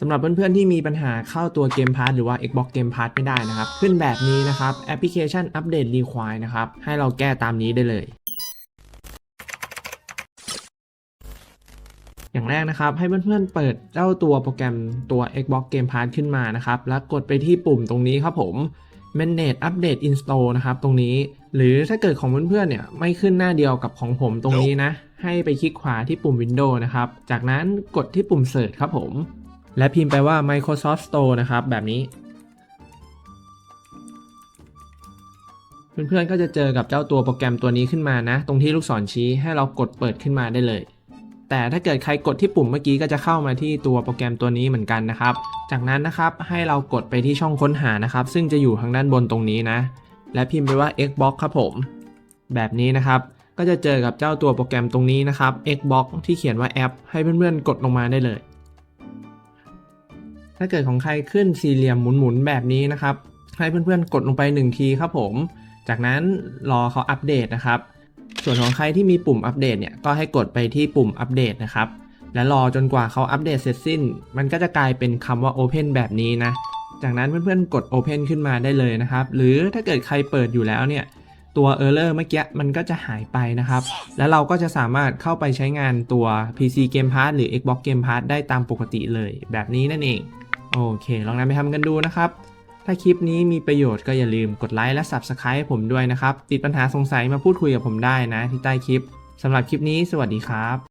สำหรับเพื่อนๆที่มีปัญหาเข้าตัวเกมพาร์หรือว่า Xbox Game Pass ไม่ได้นะครับ ขึ้นแบบนี้นะครับแอปพลิเคชันอัปเดตรีควายนะครับ ให้เราแก้ตามนี้ได้เลย อย่างแรกนะครับ ให้เพื่อนๆเปิดเจ้าตัวโปรแกรมตัว Xbox Game Pass ขึ้นมานะครับ แล้วกดไปที่ปุ่มตรงนี้ครับผม Manage Update Install นะครับตรงนี้ หรือถ้าเกิดของเพื่อนๆเนี่ยไม่ขึ้นหน้าเดียวกับของผมตรงนี้นะ ให้ไปคลิกขวาที่ปุ่ม Windows นะครับ จากนั้นกดที่ปุ่ม Search ครับผม และพิมพ์ไปว่า Microsoft Store นะครับ แบบนี้ เพื่อนๆก็จะเจอกับเจ้าตัวโปรแกรมตัวนี้ขึ้นมานะ ตรงที่ลูกศรชี้ให้เรากดเปิดขึ้นมาได้เลย แต่ถ้าเกิดใครกดที่ปุ่มเมื่อกี้ก็จะเข้ามาที่ตัวโปรแกรมตัวนี้เหมือนกันนะครับ จากนั้นนะครับให้เรากดไปที่ช่องค้นหานะครับ ซึ่งจะอยู่ทางด้านบนตรงนี้นะ และพิมพ์ไปว่า Xbox ครับผม แบบนี้นะครับก็จะเจอกับเจ้าตัวโปรแกรมตรงนี้นะครับ Xbox ที่เขียนว่าแอป ให้เพื่อนๆ กดลงมาได้เลย ถ้าเกิดของใครขึ้นสี่เหลี่ยมหมุนๆแบบนี้นะครับ ให้เพื่อนๆกดลงไป 1 ทีครับผม จากนั้นรอเขาอัปเดตนะครับ ส่วนของใครที่มีปุ่มอัปเดตเนี่ยก็ให้กดไปที่ปุ่มอัปเดตนะครับ และรอจนกว่าเขาอัปเดตเสร็จสิ้น มันก็จะกลายเป็นคำว่า Open แบบนี้นะ จากนั้นเพื่อนๆกด Open ขึ้นมาได้เลยนะครับ หรือถ้าเกิดใครเปิดอยู่แล้วเนี่ยตัว Error เมื่อกี้มันก็จะหายไปนะครับ แล้วเราก็จะสามารถเข้าไปใช้งานตัว PC Game Pass หรือ Xbox Game Pass ได้ตามปกติเลย แบบนี้นั่นเอง โอเค ลองนำไปทำกันดูนะครับ ถ้าคลิปนี้มีประโยชน์ก็อย่าลืมกดไลค์และ Subscribe ผมด้วยนะครับ ติดปัญหาสงสัยมาพูดคุยกับผมได้นะที่ใต้คลิปสำหรับคลิปนี้สวัสดีครับ